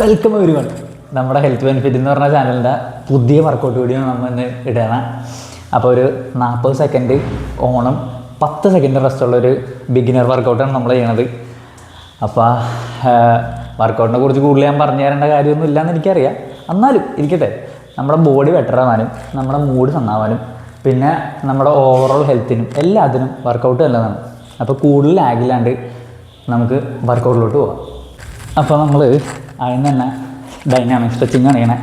Welcome ഒരു one നമ്മുടെ health benefit എന്ന് പറഞ്ഞ ചാനലിന്റെ പുതിയ വർക്കൗട്ട് വീഡിയോ നമ്മൾ ഇന്ന് ഇടണം. അപ്പോൾ ഒരു നാൽപ്പത് സെക്കൻഡ് ഓണം പത്ത് സെക്കൻഡ് റെസ്റ്റുള്ള ഒരു ബിഗിനർ വർക്കൗട്ടാണ് നമ്മൾ ചെയ്യണത്. അപ്പോൾ വർക്കൗട്ടിനെ കുറിച്ച് കൂടുതൽ ഞാൻ പറഞ്ഞു തരേണ്ട കാര്യമൊന്നും ഇല്ലയെന്ന് എനിക്കറിയാം. എന്നാലും ഇരിക്കട്ടെ. നമ്മുടെ ബോഡി ബെറ്റർ ആവാനും നമ്മുടെ മൂഡ് നന്നാവാനും പിന്നെ നമ്മുടെ ഓവറോൾ ഹെൽത്തിനും എല്ലാത്തിനും വർക്കൗട്ട് നല്ലതാണ്. അപ്പോൾ കൂടുതൽ ആകില്ലാണ്ട് നമുക്ക് വർക്കൗട്ടിലോട്ട് പോവാം. അപ്പോൾ നമ്മൾ അതിന് തന്നെ ഡൈനാമിക് സ്ട്രെച്ചിങ് ചെയ്യണേ.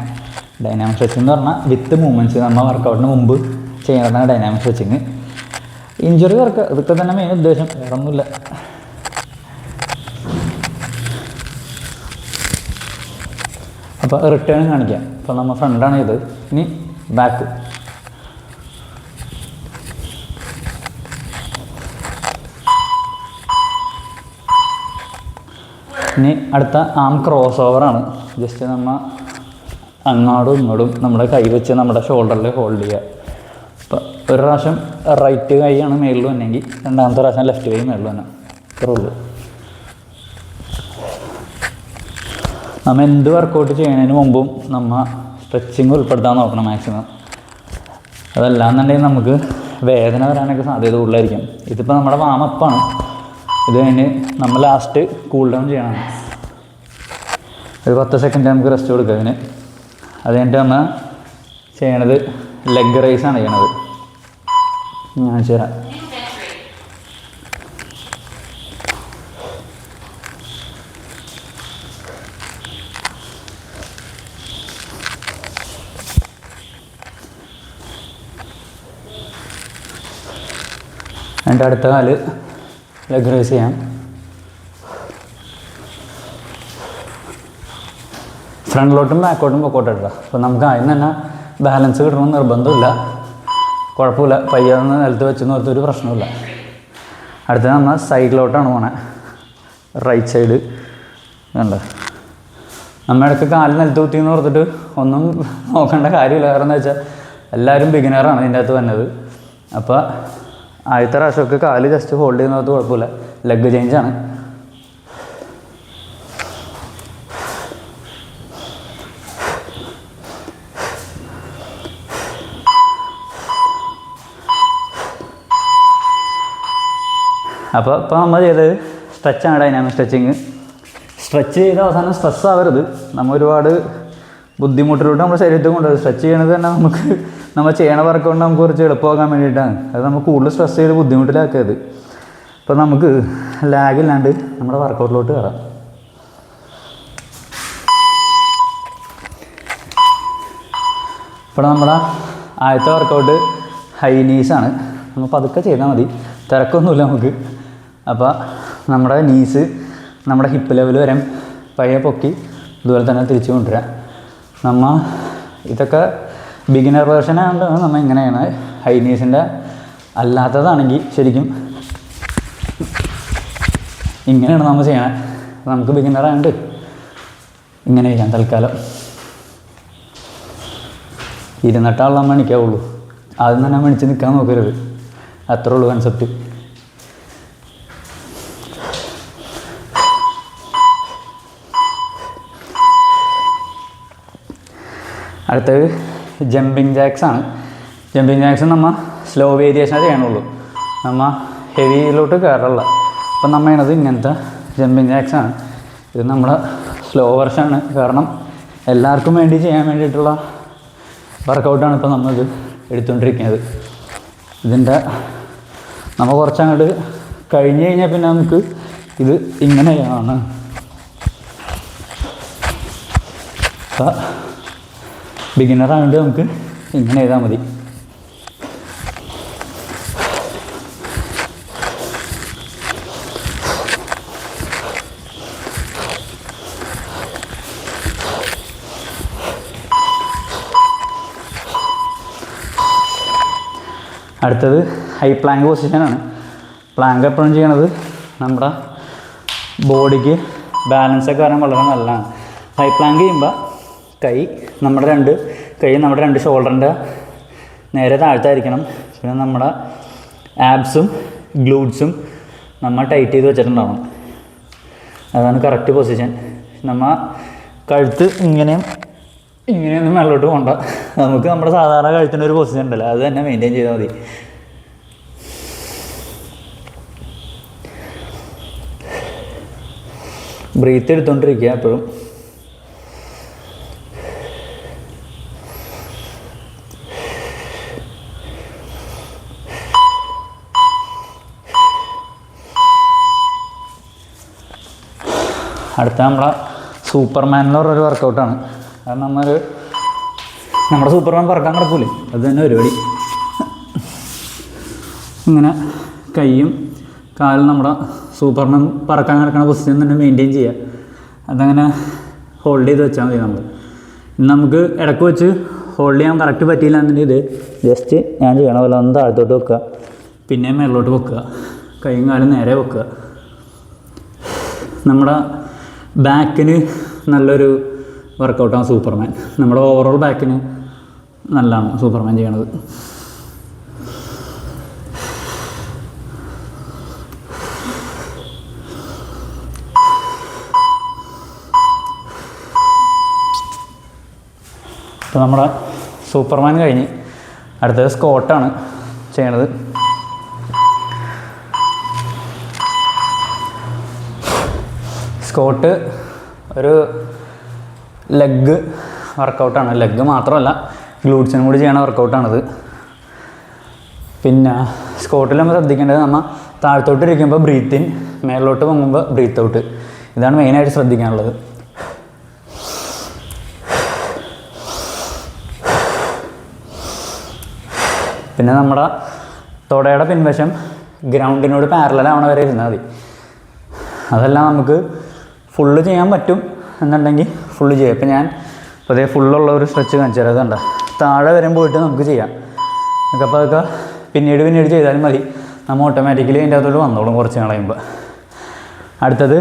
ഡൈനാമിക് സ്ട്രെച്ചിങ് എന്ന് പറഞ്ഞാൽ വിത്ത് മൂവ്മെന്റ്സ് നമ്മൾ വർക്കൗട്ടിന് മുമ്പ് ചെയ്യുന്നതാണ് ഡൈനാമിക് സ്ട്രെച്ചിങ് ഇഞ്ചുറി വർക്ക് ഇതൊക്കെ തന്നെ മെയിൻ ഉദ്ദേശം വേറെ ഒന്നുമില്ല അപ്പോൾ റിട്ടേൺ കാണിക്കാം അപ്പോൾ നമ്മൾ ഫ്രണ്ടാണ് ഇത് ഇനി ബാക്ക് ഇനി അടുത്ത ആം ക്രോസ് ഓവറാണ് ജസ്റ്റ് നമ്മൾ അങ്ങോട്ടും ഇങ്ങോട്ടും നമ്മുടെ കൈ വെച്ച് നമ്മുടെ ഷോൾഡറിൽ ഹോൾഡ് ചെയ്യുക അപ്പോൾ ഒരു പ്രാവശ്യം റൈറ്റ് കൈയാണ് മേളിൽ വന്നെങ്കിൽ രണ്ടാമത്തെ പ്രാവശ്യം ലെഫ്റ്റ് കൈ മേളിൽ വന്നെ. ഇത്രേ ഉള്ളൂ. നമ്മൾ എന്ത് വർക്കൗട്ട് ചെയ്യുന്നതിന് മുമ്പും നമ്മൾ സ്ട്രെച്ചിങ് ഉൾപ്പെടുത്താൻ നോക്കണം മാക്സിമം അതല്ലാന്നുണ്ടെങ്കിൽ നമുക്ക് വേദന വരാനൊക്കെ സാധ്യത കൂടുതലായിരിക്കും. ഇതിപ്പോൾ നമ്മുടെ വാമപ്പാണ് ഇത് കഴിഞ്ഞ് നമ്മൾ ലാസ്റ്റ് കൂൾ ഡൗൺ ചെയ്യണം. ഒരു പത്ത് സെക്കൻഡ് നമുക്ക് റെസ്റ്റ് കൊടുക്കുക അതിന്. അത് കഴിഞ്ഞിട്ട് നമ്മൾ ചെയ്യണത് ലെഗ് റൈസ് ആണ് ചെയ്യണത്. ഞാൻ ചെയ്യാം. എന്റെ അടുത്ത കാൽ ലെഗ് ചെയ്യാം ഫ്രണ്ടിലോട്ടും ബാക്കോട്ടും പൊക്കോട്ടും ഇടാം അപ്പോൾ നമുക്ക് അതിന് തന്നെ ബാലൻസ് കിട്ടണമെന്ന് നിർബന്ധമില്ല. കുഴപ്പമില്ല. പയ്യാന്ന് നിലത്ത് വെച്ചെന്ന് ഓർത്തൊരു പ്രശ്നമില്ല അടുത്ത നമ്മൾ സൈഡിലോട്ടാണ് പോണേ. റൈറ്റ് സൈഡ് കണ്ട? നമ്മൾ ഇടയ്ക്ക് കാൽ നിലത്ത് കുത്തിയെന്ന് ഓർത്തിട്ട് ഒന്നും നോക്കേണ്ട കാര്യമില്ല. കാരണം എന്താ വെച്ചാൽ എല്ലാവരും ബിഗിനറാണ് ഇതിന്റെ അകത്ത് വന്നത്. അപ്പോൾ ആദ്യത്തെ പ്രാവശ്യമൊക്കെ കാൽ ജസ്റ്റ് ഹോൾഡ് ചെയ്യുന്നത് കുഴപ്പമില്ല. ലെഗ് ചേഞ്ച് ആണ്. അപ്പോൾ ഇപ്പോൾ നമ്മൾ ചെയ്തത് സ്ട്രെച്ചാണ് ഡൈനാമിക് സ്ട്രെച്ചിങ് സ്ട്രെച്ച് ചെയ്ത് അവസാനം സ്ട്രെസ് ആവരുത്. നമ്മൾ ഒരുപാട് ബുദ്ധിമുട്ടിലോട്ട് നമ്മുടെ ശരീരത്തിൽ കൊണ്ടുവരും സ്ട്രെച്ച് ചെയ്യണത് തന്നെ നമുക്ക് നമ്മൾ ചെയ്യണ വർക്കൗട്ട് നമുക്ക് കുറച്ച് എളുപ്പമാക്കാൻ വേണ്ടിയിട്ടാണ്. അത് നമുക്ക് കൂടുതൽ സ്ട്രെസ് ചെയ്ത് ബുദ്ധിമുട്ടിലാക്കിയത് അപ്പോൾ നമുക്ക് ലാഗില്ലാണ്ട് നമ്മുടെ വർക്കൗട്ടിലോട്ട് കയറാം ഇപ്പോൾ നമ്മുടെ ആദ്യത്തെ വർക്കൗട്ട് ഹൈനീസാണ് നമ്മൾ പതുക്കെ ചെയ്താൽ മതി. തിരക്കൊന്നുമില്ല നമുക്ക്. അപ്പോൾ നമ്മുടെ നീസ് നമ്മുടെ ഹിപ്പ് ലെവൽ വരെ പയ്യെ പൊക്കി ഇതുപോലെ തന്നെ തിരിച്ചു കൊണ്ടുവരാം. നമ്മ ഇതൊക്കെ ബിഗിനർ ആയതുകൊണ്ടാണ് നമ്മൾ ഇങ്ങനെയാണ്. ഹൈനീസിന്റെ അല്ലാത്തതാണെങ്കിൽ ശരിക്കും ഇങ്ങനെയാണ് നമ്മൾ ചെയ്യണത് നമുക്ക് ബിഗിനർ ആയതുകൊണ്ട് ഇങ്ങനെ ചെയ്യാം തൽക്കാലം. ഇരുന്നിട്ടാളുള്ള നമ്മൾ എണിക്കാവുള്ളൂ. ആദ്യം തന്നെ മണിച്ച് നിൽക്കാൻ നോക്കരുത്. അത്രേ ഉള്ളൂ കൺസെപ്റ്റ് അടുത്തത് ജമ്പിങ് ജാക്സ് ആണ്. ജമ്പിങ് ജാക്സ് നമ്മൾ സ്ലോ വേരിയേഷനേ ചെയ്യണുള്ളൂ. നമ്മൾ ഹെവിയിലോട്ട് കയറുള്ള അപ്പം നമ്മൾ ചെയ്യണത് ഇങ്ങനത്തെ ജമ്പിങ് ജാക്സ് ആണ്. ഇത് നമ്മൾ സ്ലോ വെർഷനാണ് കാരണം എല്ലാവർക്കും വേണ്ടി ചെയ്യാൻ വേണ്ടിയിട്ടുള്ള വർക്കൗട്ടാണ് ഇപ്പോൾ നമ്മളിത് എടുത്തുകൊണ്ടിരിക്കുന്നത്. ഇതിന്റെ നമ്മൾ കുറച്ചങ്ങോട്ട് കഴിഞ്ഞ് കഴിഞ്ഞാൽ പിന്നെ നമുക്ക് ഇത് ഇങ്ങനെയാണ് അപ്പം ബിഗിനർ നമുക്ക് ഇങ്ങനെ എഴുതാൽ മതി. അടുത്തത് ഹൈ പ്ലാങ്ക് പൊസിഷനാണ് പ്ലാങ്ക് എപ്പോഴും ചെയ്യണത്? നമ്മുടെ ബോഡിക്ക് ബാലൻസൊക്കെ വരാൻ വളരെ നല്ലതാണ്. ഹൈ പ്ലാങ്ക് ചെയ്യുമ്പോൾ കൈ നമ്മുടെ രണ്ട് കൈ നമ്മുടെ രണ്ട് ഷോൾഡറിന്റെ നേരെ താഴ്ത്തായിരിക്കണം. പിന്നെ നമ്മുടെ ആബ്സും ഗ്ലൂഡ്സും നമ്മൾ ടൈറ്റ് ചെയ്ത് വെച്ചിട്ടുണ്ടാവണം. അതാണ് കറക്റ്റ് പൊസിഷൻ നമ്മൾ കഴുത്ത് ഇങ്ങനെയും ഇങ്ങനെയൊന്നും മേളോട്ട് പോകണ്ട നമുക്ക് നമ്മുടെ സാധാരണ കഴുത്തിന്റെ ഒരു പൊസിഷൻ ഉണ്ടല്ലോ അത് തന്നെ മെയിന്റെയിൻ ചെയ്താൽ മതി. ബ്രീത്ത് എടുത്തോണ്ടിരിക്കുക എപ്പോഴും. അടുത്ത നമ്മളെ സൂപ്പർമാൻ എന്ന് പറഞ്ഞൊരു വർക്കൗട്ടാണ് കാരണം നമ്മളൊരു നമ്മുടെ സൂപ്പർമാൻ പറക്കാൻ കിടക്കൂലേ അത് തന്നെ പരിപാടി. ഇങ്ങനെ കൈയും കാലും നമ്മുടെ സൂപ്പർമാൻ പറക്കാൻ കിടക്കുന്ന പൊസിഷൻ തന്നെ മെയിന്റെയിൻ ചെയ്യുക അതങ്ങനെ ഹോൾഡ് ചെയ്ത് വെച്ചാൽ മതി നമ്മൾ നമുക്ക് ഇടയ്ക്ക് വെച്ച് ഹോൾഡ് ചെയ്യാൻ കറക്റ്റ് പറ്റിയില്ല എന്നുണ്ടെങ്കിൽ ഇത് ജസ്റ്റ് ഞാൻ ചെയ്യണ പോലെ ഒന്ന് താഴത്തോട്ട് വെക്കുക. പിന്നെ മേളിലോട്ട് വെക്കുക. കൈയും കാലും നേരെ വെക്കുക. നമ്മുടെ ബാക്കിന് നല്ലൊരു വർക്കൗട്ടാണ് സൂപ്പർമാൻ. നമ്മുടെ ഓവറോൾ ബാക്കിന് നല്ലതാണ് സൂപ്പർമാൻ ചെയ്യണത്. ഇപ്പോൾ നമ്മുടെ സൂപ്പർമാൻ കഴിഞ്ഞ് അടുത്തത് സ്കോട്ടാണ് ചെയ്യണത്. സ്കോട്ട് ഒരു ലെഗ് വർക്കൗട്ടാണ് ലെഗ് മാത്രമല്ല ഗ്ലൂട്ട്സിനും കൂടി ചെയ്യണ വർക്കൗട്ടാണിത് പിന്നെ സ്കോട്ടിൽ നമ്മൾ ശ്രദ്ധിക്കേണ്ടത് നമ്മൾ താഴത്തോട്ട് ഇരിക്കുമ്പോൾ ബ്രീത്ത് ഇൻ മേളിലോട്ട് പൊങ്ങുമ്പോൾ ബ്രീത്ത് ഔട്ട് ഇതാണ് മെയിനായിട്ട് ശ്രദ്ധിക്കാനുള്ളത്. പിന്നെ നമ്മുടെ തുടയുടെ പിൻവശം ഗ്രൗണ്ടിനോട് പാരലാവണ വരെ ഇരുന്നാൽ മതി. അതെല്ലാം നമുക്ക് ഫുള്ള് ചെയ്യാൻ പറ്റും എന്നുണ്ടെങ്കിൽ ഫുള്ള് ചെയ്യാം. ഇപ്പം ഞാൻ ഇപ്പോൾ അതേ ഫുള്ളുള്ള ഒരു സ്ട്രെച്ച് കാണിച്ചു തരാം അതുകൊണ്ട് താഴെ വരെ പോയിട്ട് നമുക്ക് ചെയ്യാം. നമുക്ക് അപ്പോൾ അതൊക്കെ പിന്നീട് പിന്നീട് ചെയ്താലും മതി. നമ്മൾ ഓട്ടോമാറ്റിക്കലി അതിന്റെ അകത്തോട്ട് വന്നോളും കുറച്ച് കളയുമ്പോൾ അടുത്തത്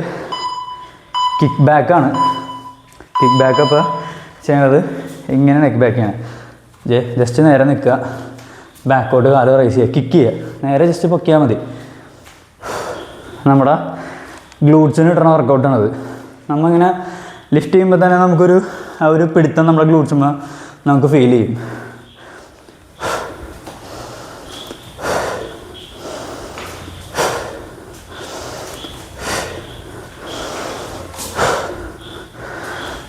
കിക്ക് ബാക്കാണ് കിക്ക് ബാക്ക് അപ്പോൾ ചെയ്യുന്നത് ഇങ്ങനെ നെക്ക് ബാക്ക് ചെയ്യണം ജസ്റ്റ് നേരെ നിൽക്കുക. ബാക്കോട്ട് കാൽ റൈസ് ചെയ്യുക. കിക്ക് ചെയ്യുക. നേരെ ജസ്റ്റ് പൊക്കിയാൽ മതി. നമ്മുടെ ഗ്ലൂട്ട്സിന് കിട്ടുന്ന വർക്കൗട്ടാണത് നമ്മളിങ്ങനെ ലിഫ്റ്റ് ചെയ്യുമ്പോൾ തന്നെ നമുക്കൊരു ആ ഒരു പിടുത്തം നമ്മുടെ ഗ്ലൂട്ട്സുമ്പോൾ നമുക്ക് ഫീൽ ചെയ്യും.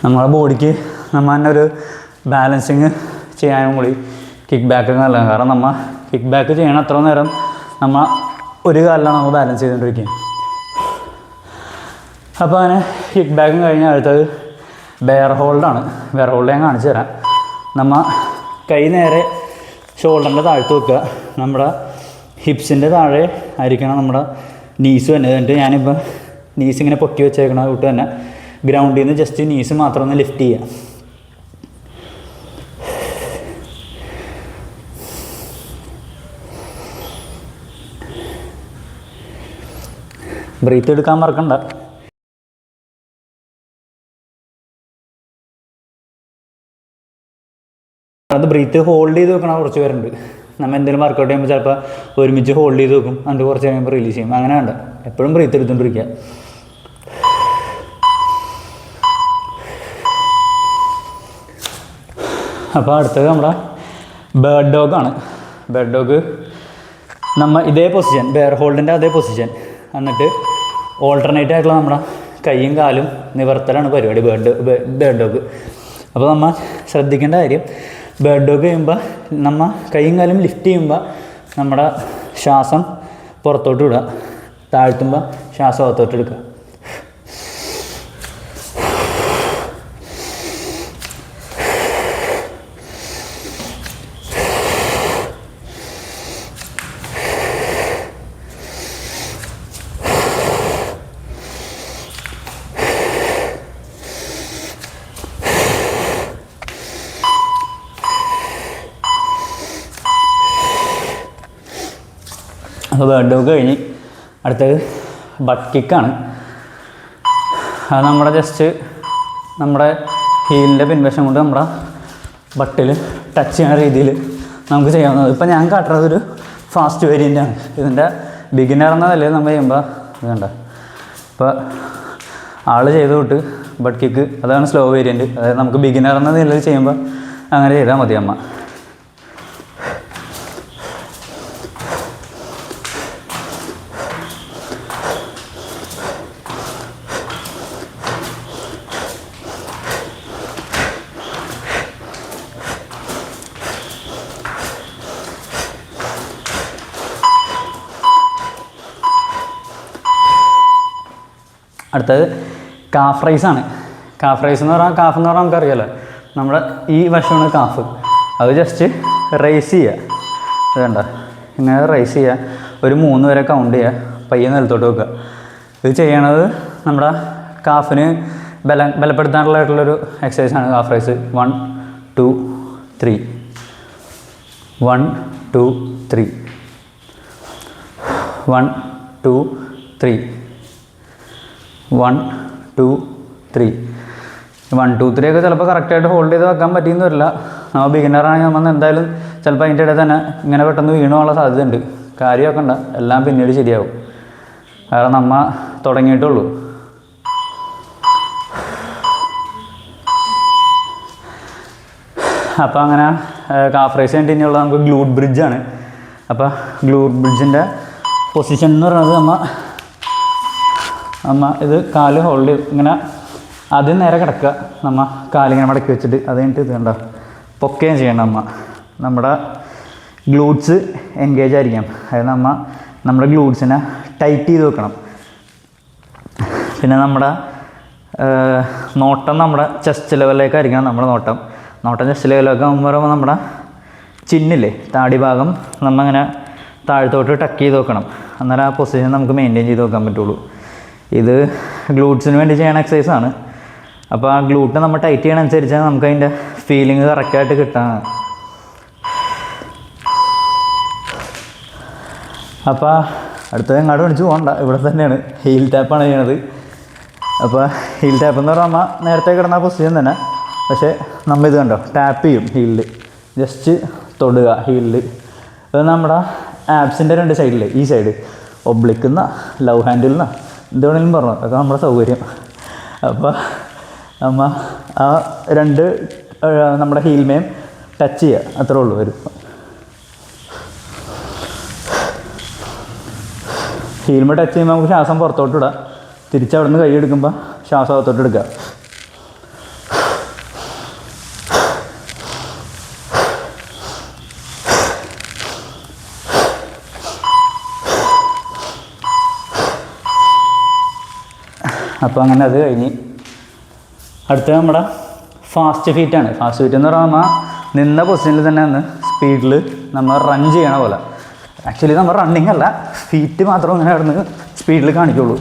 നമ്മളെ ബോഡിക്ക് നമ്മൾ തന്നെ ഒരു ബാലൻസിങ് ചെയ്യാനും കൂടി കിക്ക് ബാക്ക് നല്ലതാണ്. കാരണം നമ്മൾ കിക്ക് ബാക്ക് ചെയ്യണം അത്ര നേരം നമ്മൾ ഒരു കാലിലാണ് നമ്മൾ ബാലൻസ് ചെയ്തുകൊണ്ടിരിക്കുക അപ്പോൾ അങ്ങനെ കിക്ക് ബാക്കും കഴിഞ്ഞ അടുത്തത് ബെയർ ഹോൾഡാണ് ബെയർ ഹോൾഡ് ഞാൻ കാണിച്ചു തരാം. നമ്മൾ കൈ നേരെ ഷോൾഡറിന്റെ താഴ്ത്ത് വെക്കുക. നമ്മുടെ ഹിപ്സിന്റെ താഴെ ആയിരിക്കണം നമ്മുടെ നീസ് തന്നെ. എന്നിട്ട് ഞാനിപ്പോൾ നീസ് ഇങ്ങനെ പൊക്കി വെച്ചേക്കണ കൂട്ട് തന്നെ. ഗ്രൗണ്ടിൽ നിന്ന് ജസ്റ്റ് നീസ് മാത്രം ഒന്ന് ലിഫ്റ്റ് ചെയ്യുക. ബ്രീത്ത് എടുക്കാൻ മറക്കണ്ട. അത് ബ്രീത്ത് ഹോൾഡ് ചെയ്ത് വെക്കണ കുറച്ച് പേരുണ്ട്. നമ്മൾ എന്തെങ്കിലും വർക്കൗട്ട് ചെയ്യുമ്പോൾ ചിലപ്പോൾ ഒരുമിച്ച് ഹോൾഡ് ചെയ്ത് വെക്കും. എന്നിട്ട് കുറച്ച് കഴിയുമ്പോൾ റിലീസ് ചെയ്യും. അങ്ങനെ വേണ്ട. എപ്പോഴും ബ്രീത്ത് എടുത്തുകൊണ്ടിരിക്കുക അപ്പോൾ അടുത്തത് നമ്മുടെ ബേർഡ് ഡോഗാണ് ബേർഡ് ഡോഗ് നമ്മൾ ഇതേ പൊസിഷൻ ബെയർ ഹോൾഡിന്റെ അതേ പൊസിഷൻ എന്നിട്ട് ഓൾട്ടർനേറ്റ് ആയിട്ടുള്ള നമ്മുടെ കൈയും കാലും നിവർത്തലാണ് പരിപാടി ബേർഡ് ബേർഡ് ഡോഗ് അപ്പോൾ നമ്മൾ ശ്രദ്ധിക്കേണ്ട കാര്യം ബേർഡ് ഡോഗ് ചെയ്യുമ്പോൾ നമ്മൾ കൈയും കാലും ലിഫ്റ്റ് ചെയ്യുമ്പോൾ നമ്മുടെ ശ്വാസം പുറത്തോട്ട് വിടുക. താഴ്ത്തുമ്പോൾ ശ്വാസം അകത്തോട്ട് എടുക്കുക അപ്പോൾ ബേർഡ് ഡോഗ് കഴിഞ്ഞ് അടുത്തത് ബട്ട് കിക്കാണ് അത് നമ്മുടെ ജസ്റ്റ് നമ്മുടെ ഹീലിന്റെ പിൻവശം കൊണ്ട് നമ്മുടെ ബട്ടിൽ ടച്ച് ചെയ്യുന്ന രീതിയിൽ നമുക്ക് ചെയ്യാവുന്നത്. ഇപ്പം ഞാൻ കാട്ടുന്നത് ഒരു ഫാസ്റ്റ് വേരിയന്റാണ് ഇതിന്റെ ബിഗിനർ എന്ന നിലയിൽ നമ്മൾ ചെയ്യുമ്പോൾ ഇത് കണ്ട? ഇപ്പോൾ ആൾ ചെയ്ത് തൊട്ട് ബട്ട് കിക്ക് അതാണ് സ്ലോ വേരിയന്റ് അതായത് നമുക്ക് ബിഗിനർ എന്ന നിലയിൽ ചെയ്യുമ്പോൾ അങ്ങനെ ചെയ്താൽ മതി അമ്മ. അടുത്തത് കാഫ് റൈസ് ആണ്. കാഫ് റൈസ് എന്ന് പറഞ്ഞാൽ കാഫ് എന്ന് പറഞ്ഞാൽ നമുക്കറിയാലോ. നമ്മുടെ ഈ വശമാണ് കാഫ് അത് ജസ്റ്റ് റൈസ് ചെയ്യുക. വേണ്ട ഇങ്ങനെ റൈസ് ചെയ്യുക. ഒരു മൂന്ന് വരെ കൗണ്ട് ചെയ്യുക. പയ്യെ നിലത്തോട്ട് വെക്കുക. ഇത് ചെയ്യണത് നമ്മുടെ കാഫിന് ബല ബലപ്പെടുത്താനുള്ളതായിട്ടുള്ളൊരു എക്സസൈസാണ് calf raise one two three one two three one two three one two three one two three ഒക്കെ ചിലപ്പോൾ കറക്റ്റായിട്ട് ഹോൾഡ് ചെയ്ത് വെക്കാൻ പറ്റിയെന്ന് വരില്ല. നമ്മൾ ബിഗിനറാണെങ്കിൽ നമ്മൾ എന്തായാലും ചിലപ്പോൾ അതിന്റെ ഇടയിൽ തന്നെ ഇങ്ങനെ പെട്ടെന്ന് വീണുള്ള സാധ്യതയുണ്ട്. കാര്യമൊക്കെ ഉണ്ട്. എല്ലാം പിന്നീട് ശരിയാവും. കാരണം നമ്മ തുടങ്ങിയിട്ടുള്ളൂ. അപ്പോൾ അങ്ങനെ കാഫ് റൈസ് കഴിഞ്ഞിട്ട് ഇനിയുള്ള നമുക്ക് ഗ്ലൂഡ് ബ്രിഡ്ജാണ് അപ്പോൾ ഗ്ലൂഡ് ബ്രിഡ്ജിന്റെ പൊസിഷൻ എന്ന് പറയുന്നത് നമ്മ നമ്മ ഇത് കാൽ ഹോൾഡ് ഇങ്ങനെ ആദ്യം നേരെ കിടക്കുക. നമ്മ കാലിങ്ങനെ മടക്കി വെച്ചിട്ട് അത് കഴിഞ്ഞിട്ട് ഇത് കണ്ട? പൊക്കുകയും ചെയ്യണം അമ്മ. നമ്മുടെ ഗ്ലൂട്ട്സ് എൻഗേജ് ആയിരിക്കണം. അതായത് നമ്മ നമ്മുടെ ഗ്ലൂട്ട്സിനെ ടൈറ്റ് ചെയ്ത് വെക്കണം. പിന്നെ നമ്മുടെ നോട്ടം നമ്മുടെ ചെസ്റ്റ് ലെവലിലേക്കായിരിക്കണം നമ്മുടെ നോട്ടം. നോട്ടം ചെസ്റ്റ് ലെവലിലൊക്കെ ആകുമ്പോൾ നമ്മുടെ ചിന്നില്ലേ താടി ഭാഗം നമ്മങ്ങനെ താഴത്തോട്ട് ടക്ക് ചെയ്ത് വെക്കണം. അന്നേരം ആ പൊസിഷൻ നമുക്ക് മെയിന്റെയിൻ ചെയ്ത് വെക്കാൻ പറ്റുള്ളൂ. ഇത് ഗ്ലൂട്ട്സിന് വേണ്ടി ചെയ്യണ എക്സസൈസ് ആണ്. അപ്പോൾ ആ ഗ്ലൂട്ട് നമ്മൾ ടൈറ്റ് ചെയ്യണ അനുസരിച്ച് നമുക്ക് അതിന്റെ ഫീലിംഗ് കറക്റ്റായിട്ട് കിട്ടാണ് അപ്പോൾ അടുത്തത് എങ്ങാട് മേടിച്ച് പോകണ്ട. ഇവിടെ തന്നെയാണ്. ഹീൽ ടാപ്പാണ് ചെയ്യണത്. അപ്പോൾ ഹീൽ ടാപ്പ് എന്ന് പറഞ്ഞാൽ നേരത്തെ കിടന്ന പൊസിഷൻ തന്നെ. പക്ഷേ നമ്മൾ ഇത് കണ്ടോ? ടാപ്പ് ചെയ്യും ഹീലിൽ ജസ്റ്റ് തൊടുക ഹീലിൽ അത് നമ്മുടെ ആപ്സിന്റെ രണ്ട് സൈഡിൽ ഈ സൈഡ് ഒബ്ലിക്കുന്ന ലവ് ഹാൻഡിൽ നിന്നാ എന്ത് വേണമെങ്കിലും പറഞ്ഞു. അതൊക്കെ നമ്മുടെ സൗകര്യം. അപ്പോൾ നമ്മ ആ രണ്ട് നമ്മുടെ ഹീൽമേം ടച്ച് ചെയ്യുക അത്രേ ഉള്ളൂ വരും ഹീൽമ ടച്ച് ചെയ്യുമ്പോൾ നമുക്ക് ശ്വാസം പുറത്തോട്ട് ഇടാം. തിരിച്ചവിടുന്ന് കൈ എടുക്കുമ്പോൾ ശ്വാസം അകത്തോട്ട് എടുക്കുക അപ്പോൾ അങ്ങനെ അത് കഴിഞ്ഞ്. അടുത്ത നമ്മുടെ ഫാസ്റ്റ് ഫീറ്റാണ് ഫാസ്റ്റ് ഫീറ്റ് എന്ന് പറയുമ്പോൾ നിന്ന പൊസിഷനിൽ തന്നെ ഒന്ന് സ്പീഡിൽ നമ്മൾ റൺ ചെയ്യണ പോലെ. ആക്ച്വലി നമ്മൾ റണ്ണിങ് അല്ല ഫീറ്റ് മാത്രം ഇങ്ങനെ കിടന്ന് സ്പീഡിൽ കാണിക്കുള്ളൂ.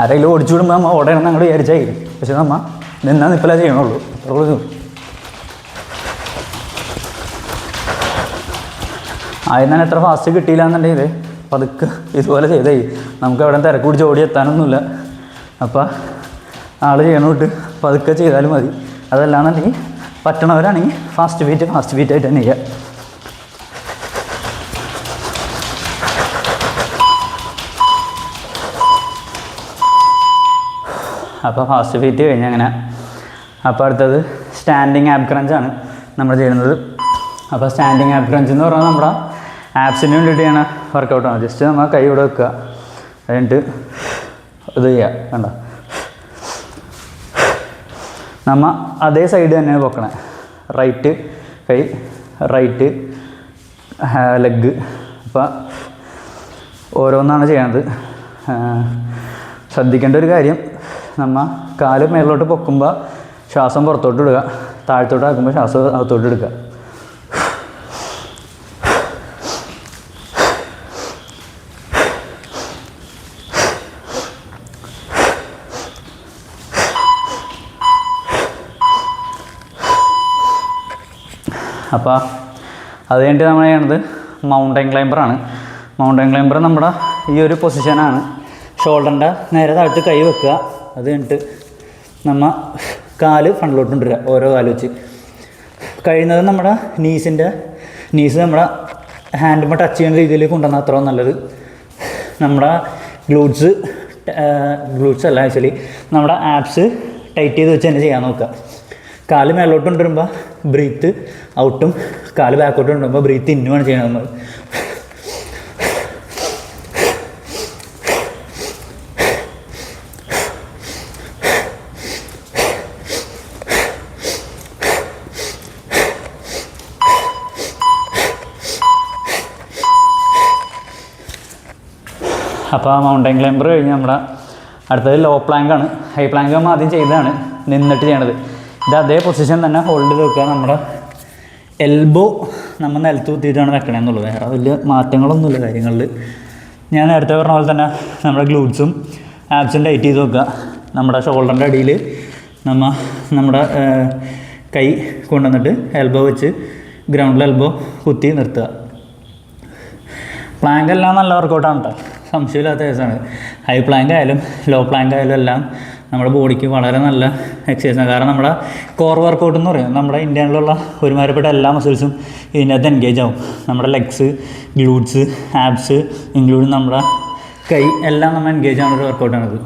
ആരെങ്കിലും ഓടിച്ചു വിടുമ്പോൾ നമ്മൾ ഓടണം ഞങ്ങൾ വിചാരിച്ചായി. പക്ഷെ നമ്മൾ നിന്നാൽ നിപ്പല ചെയ്യണുള്ളൂ. അത്രയുള്ളൂ ആദ്യം തന്നെ എത്ര ഫാസ്റ്റ് കിട്ടിയില്ല എന്നുണ്ടെങ്കിൽ പതുക്കെ ഇതുപോലെ ചെയ്തേ. നമുക്ക് അവിടെ തിരക്ക് പിടിച്ച് ഓടി എത്താനൊന്നുമില്ല. അപ്പോൾ ആൾ ചെയ്യണോട്ട് പതുക്കെ ചെയ്താലും മതി. അതല്ലാന്നുണ്ടെങ്കിൽ പറ്റണവരാണെങ്കിൽ ഫാസ്റ്റ് ബീറ്റ് ഫാസ്റ്റ് ബീറ്റ് ആയിട്ട് തന്നെ ചെയ്യുക അപ്പോൾ ഫാസ്റ്റ് ഫീറ്റ് കഴിഞ്ഞ് അങ്ങനെ. അപ്പോൾ അടുത്തത് സ്റ്റാൻഡിങ് ആപ് ക്രഞ്ചാണ് നമ്മൾ ചെയ്യുന്നത്. അപ്പോൾ സ്റ്റാൻഡിങ് ആബ് ക്രഞ്ച് എന്ന് പറഞ്ഞാൽ നമ്മുടെ ആപ്സിന് വേണ്ടിയിട്ട് ചെയ്യണ വർക്കൗട്ടാണ് ജസ്റ്റ് നമ്മൾ കൈ ഇവിടെ വെക്കുക. എന്നിട്ട് ഇത് ചെയ്യുക കണ്ട. നമ്മ അതേ സൈഡ് തന്നെ പൊക്കണേ റൈറ്റ് കൈ റൈറ്റ് ലെഗ് അപ്പോൾ ഓരോന്നാണ് ചെയ്യണത്. ശ്രദ്ധിക്കേണ്ട ഒരു കാര്യം നമ്മൾ കാൽ മേളിലോട്ട് പൊക്കുമ്പോൾ ശ്വാസം പുറത്തോട്ട് ഇടുക. താഴത്തോട്ട് ആക്കുമ്പോൾ ശ്വാസം അകത്തോട്ട് എടുക്കുക. അപ്പോൾ അത് നമ്മൾ ചെയ്യണത് മൗണ്ടൻ ക്ലൈംബറാണ് മൗണ്ടൻ ക്ലൈംബർ നമ്മുടെ ഈ ഒരു പൊസിഷനാണ് ഷോൾഡറിന്റെ നേരെ താഴ്ത്ത് കൈ വെക്കുക. അത് കഴിഞ്ഞിട്ട് നമ്മൾ കാൽ ഫ്രണ്ടിലോട്ട് കൊണ്ടുവരിക ഓരോ കാൽ വെച്ച്. കഴിയുന്നത് നമ്മുടെ നീസിന്റെ നീസ് നമ്മുടെ ഹാൻഡുമ്പോൾ ടച്ച് ചെയ്യുന്ന രീതിയിൽ കൊണ്ടുവന്നാൽ അത്രയും നല്ലത്. നമ്മുടെ ഗ്ലൂട്ട്സ് ഗ്ലൂട്ട്സ് അല്ല ആക്ച്വലി നമ്മുടെ ആപ്സ് ടൈറ്റ് ചെയ്ത് വെച്ച് തന്നെ ചെയ്യാൻ നോക്കുക. കാൽ മേലോട്ട് കൊണ്ടുവരുമ്പോൾ ബ്രീത്ത് ഔട്ടും കാൽ ബാക്കോട്ടും ഉണ്ടാകുമ്പോൾ ബ്രീത്ത് ഇന്നുമാണ് ചെയ്യണത് നമ്മൾ അപ്പോൾ ആ മൗണ്ടൻ ക്ലൈംബർ കഴിഞ്ഞ് നമ്മുടെ അടുത്തത് ലോ പ്ലാങ്കാണ് ഹൈ പ്ലാങ്ക് നമ്മൾ ആദ്യം ചെയ്തതാണ്. നിന്നിട്ട് ചെയ്യണത്. ഇത് അതേ പൊസിഷൻ തന്നെ ഹോൾഡ് ചെയ്ത് വെക്കുക. നമ്മുടെ എൽബോ നമ്മൾ നിലത്ത് കുത്തിയിട്ടാണ് വെക്കണേ എന്നുള്ളത്. വേറെ വലിയ മാറ്റങ്ങളൊന്നുമില്ല കാര്യങ്ങളിൽ. ഞാൻ നേരത്തെ പറഞ്ഞ പോലെ തന്നെ നമ്മുടെ ഗ്ലൂട്ട്സും ആപ്സും ടൈറ്റ് ചെയ്ത് വെക്കുക. നമ്മുടെ ഷോൾഡറിന്റെ അടിയിൽ നമ്മ നമ്മുടെ കൈ കൊണ്ടുവന്നിട്ട് എൽബോ വെച്ച് ഗ്രൗണ്ടിൽ എൽബോ കുത്തി നിർത്തുക. പ്ലാങ്ക് എല്ലാം നല്ല വർക്കൗട്ടാണ് കേട്ടോ സംശയമില്ലാത്ത കേസാണ് ഹൈ പ്ലാങ്ക് ആയാലും ലോ പ്ലാങ്ക് ആയാലും എല്ലാം നമ്മുടെ ബോഡിക്ക് വളരെ നല്ല എക്സസൈസാണ് കാരണം നമ്മുടെ കോർ വർക്കൗട്ട് എന്ന് പറയും. നമ്മുടെ ഇന്ത്യയിലുള്ള ഒരുമാതിരിപ്പെട്ട എല്ലാ മസിൽസും ഇതിനകത്ത് എൻഗേജ് ആവും. നമ്മുടെ ലെഗ്സ് ഗ്ലൂട്ട്സ് ആബ്സ് ഇൻക്ലൂഡിങ് നമ്മുടെ കൈ എല്ലാം നമ്മൾ എൻഗേജ് ആവുന്ന ഒരു വർക്കൗട്ടാണിത്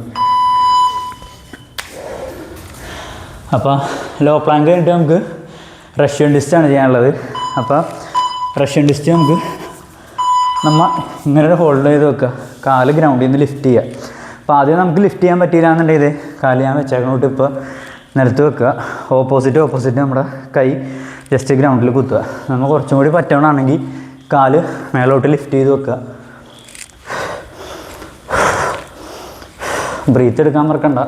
അപ്പോൾ ലോ പ്ലാങ്ക് കഴിഞ്ഞിട്ട് നമുക്ക് റഷ്യൻ ഡിസ്റ്റാണ് ചെയ്യാനുള്ളത്. അപ്പോൾ റഷ്യൻ ഡിസ്റ്റ് നമുക്ക് നമ്മൾ ഇങ്ങനെ ഒരു ഹോൾഡ് ചെയ്ത് വെക്കുക കാൽ ഗ്രൗണ്ടിൽ നിന്ന് ലിഫ്റ്റ് ചെയ്യുക അപ്പോൾ ആദ്യം നമുക്ക് ലിഫ്റ്റ് ചെയ്യാൻ പറ്റിയില്ല എന്നുണ്ടെങ്കിൽ കാൽ ഞാൻ വെച്ചേക്കണോട്ട് ഇപ്പോൾ നിലത്ത് വെക്കുക. ഓപ്പോസിറ്റ് ഓപ്പോസിറ്റ് നമ്മുടെ കൈ ജസ്റ്റ് ഗ്രൗണ്ടിൽ കുത്തുക. നമ്മൾ കുറച്ചും കൂടി പറ്റണമാണെങ്കിൽ കാൽ മേലോട്ട് ലിഫ്റ്റ് ചെയ്ത് വെക്കുക. ബ്രീത്ത് എടുക്കാൻ മറക്കണ്ട.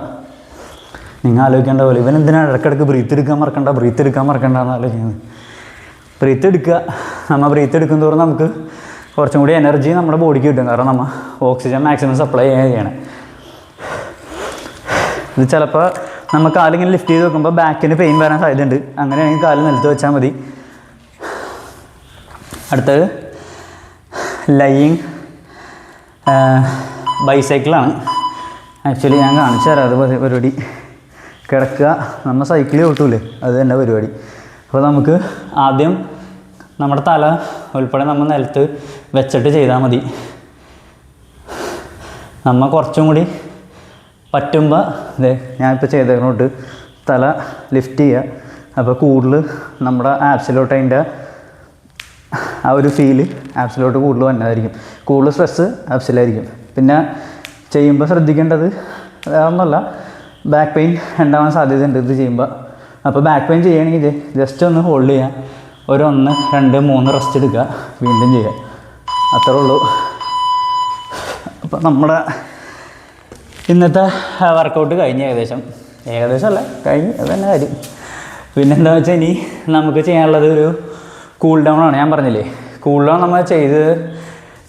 നിങ്ങൾ ആലോചിക്കേണ്ട പോലെ ഇവൻ എന്തിനാണ് ഇടയ്ക്കിടയ്ക്ക് ബ്രീത്ത് എടുക്കാൻ മറക്കണ്ട? ബ്രീത്ത് എടുക്കാൻ മറക്കണ്ട എന്ന് ആലോചിക്കുന്നത്. ബ്രീത്ത് എടുക്കുക. നമ്മൾ ബ്രീത്ത് എടുക്കും തോറും നമുക്ക് കുറച്ചും കൂടി എനർജി നമ്മുടെ ബോഡിക്ക് കിട്ടും. കാരണം നമ്മൾ ഓക്സിജൻ മാക്സിമം സപ്ലൈ ചെയ്യണം ഇത് ചിലപ്പോൾ നമുക്ക് കാലിങ്ങനെ ലിഫ്റ്റ് ചെയ്ത് വെക്കുമ്പോൾ ബാക്കിന് പെയിൻ വരാൻ സാധ്യതയുണ്ട്. അങ്ങനെയാണെങ്കിൽ കാൽ നിലത്ത് വെച്ചാൽ മതി. അടുത്തത് ലയിങ് ബൈസൈക്കിളാണ് ആക്ച്വലി ഞാൻ കാണിച്ചു തരാം അത് പരി- പരിപാടി. കിടക്കുക. നമ്മൾ സൈക്കിൾ ഓട്ടൂലേ? അത് തന്നെ പരിപാടി. അപ്പോൾ നമുക്ക് ആദ്യം നമ്മുടെ തല ഉൾപ്പെടെ നമ്മൾ നിലത്ത് വെച്ചിട്ട് ചെയ്താൽ മതി. നമ്മൾ കുറച്ചും കൂടി പറ്റുമ്പോൾ ഇതേ ഞാനിപ്പോൾ ചെയ്തതിനോട്ട് തല ലിഫ്റ്റ് ചെയ്യുക അപ്പോൾ കൂടുതൽ നമ്മുടെ ആപ്സിലോട്ട് അതിന്റെ ആ ഒരു ഫീൽ ആപ്സിലോട്ട് കൂടുതൽ വന്നതായിരിക്കും. കൂടുതൽ സ്ട്രെസ്സ് ആപ്സിലായിരിക്കും പിന്നെ ചെയ്യുമ്പോൾ ശ്രദ്ധിക്കേണ്ടത് ഒന്നുമല്ല ബാക്ക് പെയിൻ ഉണ്ടാവാൻ സാധ്യതയുണ്ട് ഇത് ചെയ്യുമ്പോൾ അപ്പോൾ ബാക്ക് പെയിൻ ചെയ്യുകയാണെങ്കിൽ ജസ്റ്റ് ഒന്ന് ഹോൾഡ് ചെയ്യുക ഒരു ഒന്ന് രണ്ട് മൂന്ന് റെസ്റ്റ് എടുക്കുക. വീണ്ടും ചെയ്യുക അത്രേ ഉള്ളൂ. അപ്പോൾ നമ്മുടെ ഇന്നത്തെ വർക്കൗട്ട് കഴിഞ്ഞ് ഏകദേശം ഏകദേശം അല്ല കഴിഞ്ഞ് അത് തന്നെ കാര്യം. പിന്നെന്താ വെച്ചാൽ ഇനി നമുക്ക് ചെയ്യാനുള്ളത് ഒരു കൂൾ ഡൗൺ ആണ്. ഞാൻ പറഞ്ഞില്ലേ കൂൾ ഡൗൺ നമ്മൾ ചെയ്ത്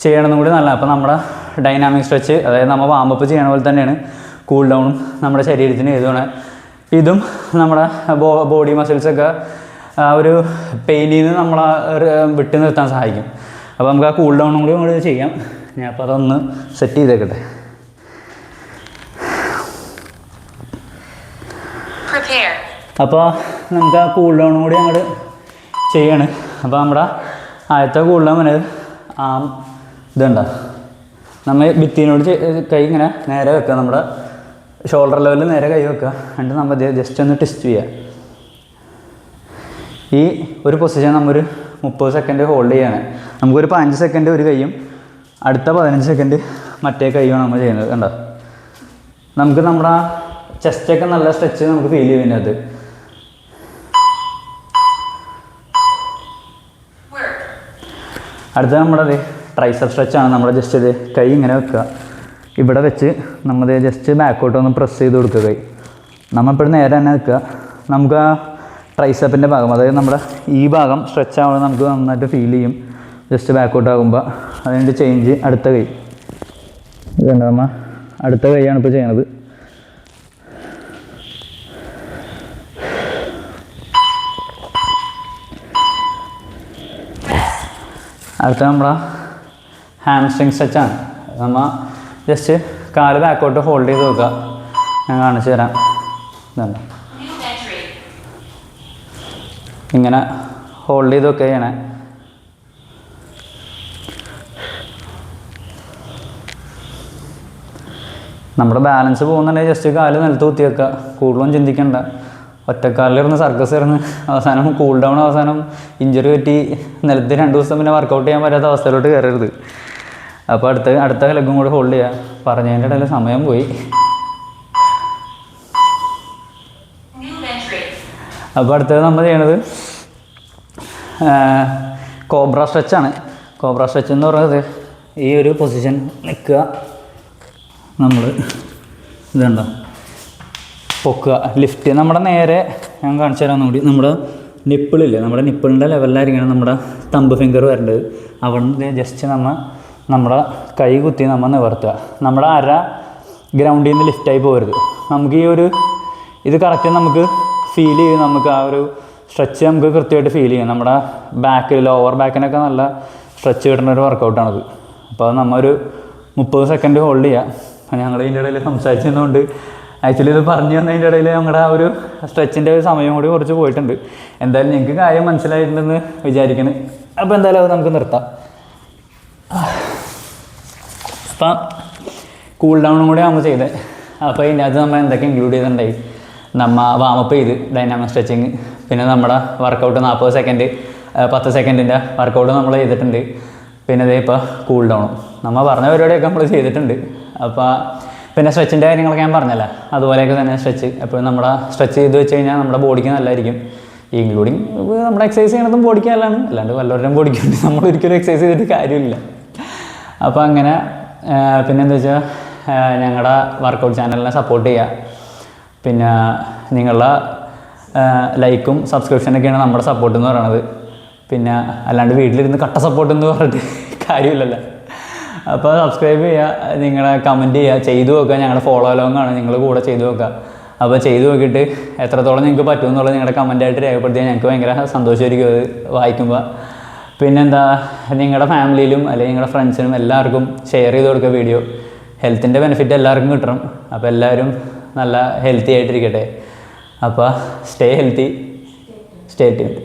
ചെയ്യണമെന്നും കൂടി നല്ലതാണ് അപ്പോൾ നമ്മുടെ ഡൈനാമിക് സ്ട്രെച്ച് അതായത് നമ്മൾ വാമപ്പ് ചെയ്യണ പോലെ തന്നെയാണ് കൂൾ ഡൗണും നമ്മുടെ ശരീരത്തിന് ഏതുമാണ് ഇതും നമ്മുടെ ബോ ബോഡി മസിൽസൊക്കെ ആ ഒരു പെയിനിൽ നിന്ന് നമ്മളെ വിട്ട് നിർത്താൻ സഹായിക്കും. അപ്പോൾ നമുക്ക് ആ കൂൾ ഡൗണും കൂടി നമ്മൾ ചെയ്യാം. ഞാൻ അപ്പോൾ അതൊന്ന് സെറ്റ് ചെയ്തേക്കട്ടെ. അപ്പോൾ നമുക്ക് ആ കൂൾ ഡൗണും കൂടി അങ്ങോട്ട് ചെയ്യാണ്. അപ്പോൾ നമ്മുടെ ആദ്യത്തെ കൂൾ ഡൗൺ വന്നത് ആ ഇതുണ്ട. നമ്മൾ ഭിത്തിനോട് കൈ ഇങ്ങനെ നേരെ വെക്കുക നമ്മുടെ ഷോൾഡർ ലെവലിൽ നേരെ കൈ വെക്കുക എന്നിട്ട് നമ്മൾ ജസ്റ്റ് ഒന്ന് ട്വിസ്റ്റ് ചെയ്യുക ഈ ഒരു പൊസിഷൻ നമ്മൊരു മുപ്പത് സെക്കൻഡ് ഹോൾഡ് ചെയ്യാണ്. നമുക്കൊരു പതിനഞ്ച് സെക്കൻഡ് ഒരു കൈയും അടുത്ത പതിനഞ്ച് സെക്കൻഡ് മറ്റേ കൈയുമാണ് നമ്മൾ ചെയ്യുന്നത് കണ്ടോ? നമുക്ക് നമ്മുടെ ചെസ്റ്റൊക്കെ നല്ല സ്ട്രെച്ച് നമുക്ക് ഫീൽ ചെയ്യും അത്. അടുത്ത നമ്മുടെ ട്രൈസപ്പ് സ്ട്രെച്ച് ആണ്. നമ്മുടെ ജസ്റ്റ് ഇത് കൈ ഇങ്ങനെ വെക്കുക. ഇവിടെ വെച്ച് നമ്മൾ ജസ്റ്റ് ബാക്കോട്ട് ഒന്ന് പ്രസ് ചെയ്ത് കൊടുക്കുക കൈ. നമ്മളിപ്പോഴും നേരെ തന്നെ നിൽക്കുക. നമുക്ക് ആ ട്രൈസപ്പിന്റെ ഭാഗം അതായത് നമ്മുടെ ഈ ഭാഗം സ്ട്രെച്ച് ആവുന്നത് നമുക്ക് നന്നായിട്ട് ഫീൽ ചെയ്യും. ജസ്റ്റ് ബാക്കോട്ട് ആകുമ്പോൾ അതിന്റെ ചേഞ്ച് അടുത്ത കൈ. ഇതുണ്ട് നമ്മ അടുത്ത കൈയാണ് ഇപ്പോൾ ചെയ്യണത്. അടുത്ത നമ്മുടെ ഹാംസ്ട്രിങ് സ്ട്രെച്ചാണ് നമ്മൾ ജസ്റ്റ് കാൽ ബാക്കോട്ട് ഹോൾഡ് ചെയ്ത് നോക്കുക ഞാൻ കാണിച്ചു തരാം. ഇങ്ങനെ ഹോൾഡ് ചെയ്ത് വെക്കുക ചെയ്യണേ. നമ്മുടെ ബാലൻസ് പോകുന്നുണ്ടെങ്കിൽ ജസ്റ്റ് കാൽ നിലത്ത് കുത്തി വെക്കുക കൂടുതലൊന്നും ചിന്തിക്കണ്ട. ഒറ്റക്കാലിലിരുന്ന് സർക്കസ് ഇരുന്ന് അവസാനം കൂൾ ഡൗൺ അവസാനം ഇഞ്ചുറി പറ്റി നിലത്ത് രണ്ട് ദിവസം പിന്നെ വർക്കൗട്ട് ചെയ്യാൻ പറ്റാത്ത അവസ്ഥയിലോട്ട് കയറരുത്. അപ്പോൾ അടുത്ത അടുത്ത ലെഗും കൂടെ ഹോൾഡ് ചെയ്യുക പറഞ്ഞതിന്റെ ഇടയിൽ സമയം പോയി. അപ്പോൾ അടുത്തത് നമ്മൾ ചെയ്യണത് കോബ്ര സ്ട്രെച്ചാണ് കോബ്ര സ്ട്രെച്ച് എന്ന് പറയുന്നത് ഈ ഒരു പൊസിഷൻ നിൽക്കുക. നമ്മൾ ഇതുണ്ടോ? പൊക്കുക ലിഫ്റ്റ് നമ്മുടെ നേരെ ഞാൻ കാണിച്ചു തരാം കൂടി നമ്മുടെ നിപ്പിളില്ലേ നമ്മുടെ നിപ്പിളിന്റെ ലെവലിലായിരിക്കണം നമ്മുടെ തമ്പ് ഫിംഗർ വരേണ്ടത്. അവിടെ ജസ്റ്റ് നമ്മൾ നമ്മുടെ കൈ കുത്തി നമ്മൾ നിവർത്തുക. നമ്മുടെ അര ഗ്രൗണ്ടിൽ നിന്ന് ലിഫ്റ്റായി പോകരുത്. നമുക്ക് ഈ ഒരു ഇത് കറക്റ്റ് നമുക്ക് ഫീൽ ചെയ്യും. നമുക്ക് ആ ഒരു സ്ട്രെച്ച് നമുക്ക് കൃത്യമായിട്ട് ഫീൽ ചെയ്യും. നമ്മുടെ ബാക്ക് ലോവർ ബാക്കിനൊക്കെ നല്ല സ്ട്രെച്ച് കിട്ടുന്ന ഒരു വർക്കൗട്ടാണത് അപ്പോൾ നമ്മൾ ഒരു മുപ്പത് സെക്കൻഡ് ഹോൾഡ് ചെയ്യുക ഞങ്ങൾ ഇതിന്റെ ഇടയിൽ സംസാരിച്ചതുകൊണ്ട് ആക്ച്വലി ഇത് പറഞ്ഞു തന്നതിന്റെ ഇടയിൽ ഞങ്ങളുടെ ആ ഒരു സ്ട്രെച്ചിന്റെ ഒരു സമയം കൂടി കുറച്ച് പോയിട്ടുണ്ട്. എന്തായാലും ഞങ്ങൾക്ക് കാര്യം മനസ്സിലായിട്ടുണ്ടെന്ന് വിചാരിക്കുന്നു അപ്പോൾ എന്തായാലും അത് നമുക്ക് നിർത്താം. അപ്പം കൂൾ ഡൗണും കൂടി നമ്മൾ ചെയ്തത് അപ്പോൾ ഇതിനകത്ത് നമ്മൾ എന്തൊക്കെ ഇൻക്ലൂഡ് ചെയ്തിട്ടുണ്ടായി? നമ്മ വാമപ്പ് ചെയ്ത് ഡൈനാമിക് സ്ട്രെച്ചിങ് പിന്നെ നമ്മുടെ വർക്കൗട്ട് നാൽപ്പത് സെക്കൻഡ് പത്ത് സെക്കൻഡിന്റെ വർക്കൗട്ട് നമ്മൾ ചെയ്തിട്ടുണ്ട്. പിന്നെ ഇതേ ഇപ്പോൾ കൂൾ ഡൗണും നമ്മൾ പറഞ്ഞ പരിപാടിയൊക്കെ നമ്മൾ ചെയ്തിട്ടുണ്ട്. അപ്പോൾ പിന്നെ സ്ട്രെച്ചിന്റെ കാര്യങ്ങളൊക്കെ ഞാൻ പറഞ്ഞല്ലോ? അതുപോലെയൊക്കെ തന്നെ സ്ട്രെച്ച് എപ്പോഴും നമ്മുടെ സ്ട്രെച്ച് ചെയ്ത് വെച്ച് കഴിഞ്ഞാൽ നമ്മുടെ ബോഡിക്ക് നല്ലതായിരിക്കും. ഇൻക്ലൂഡിങ് നമ്മുടെ എക്സസൈസ് ചെയ്യണതും ബോഡിക്ക് നല്ലതാണ്. അല്ലാണ്ട് വല്ലവരും ബോഡിക്ക് നമ്മൾ ഒരിക്കലും എക്സസൈസ് ചെയ്തിട്ട് കാര്യമില്ല. അപ്പോൾ അങ്ങനെ പിന്നെന്താ വെച്ചാൽ ഞങ്ങളുടെ വർക്കൗട്ട് ചാനലിനെ സപ്പോർട്ട് ചെയ്യുക പിന്നെ നിങ്ങളുടെ ലൈക്കും സബ്സ്ക്രിപ്ഷനൊക്കെയാണ് നമ്മുടെ സപ്പോർട്ട് എന്ന് പറയുന്നത് പിന്നെ അല്ലാണ്ട് വീട്ടിലിരുന്ന് കട്ട സപ്പോർട്ട് എന്ന് പറഞ്ഞിട്ട് കാര്യമില്ലല്ലോ. അപ്പോൾ സബ്സ്ക്രൈബ് ചെയ്യുക നിങ്ങളെ കമന്റ് ചെയ്യുക ചെയ്തു നോക്കുക ഞങ്ങളുടെ ഫോളോ അലോങ് ആണ് നിങ്ങൾ കൂടെ ചെയ്തു നോക്കുക അപ്പോൾ ചെയ്തു നോക്കിയിട്ട് എത്രത്തോളം നിങ്ങൾക്ക് പറ്റുമെന്നുള്ളത് നിങ്ങളുടെ കമന്റായിട്ട് രേഖപ്പെടുത്തിയാൽ ഞങ്ങൾക്ക് ഭയങ്കര സന്തോഷമായിരിക്കും അത് വായിക്കുമ്പോൾ പിന്നെന്താ നിങ്ങളുടെ ഫാമിലിയിലും അല്ലെങ്കിൽ നിങ്ങളുടെ ഫ്രണ്ട്സിനും എല്ലാവർക്കും ഷെയർ ചെയ്ത് കൊടുക്കുക വീഡിയോ ഹെൽത്തിന്റെ ബെനിഫിറ്റ് എല്ലാവർക്കും കിട്ടണം. അപ്പോൾ എല്ലാവരും നല്ല ഹെൽത്തി ആയിട്ടിരിക്കട്ടെ. അപ്പോൾ സ്റ്റേ ഹെൽത്തി സ്റ്റേ ട്യൂൺഡ്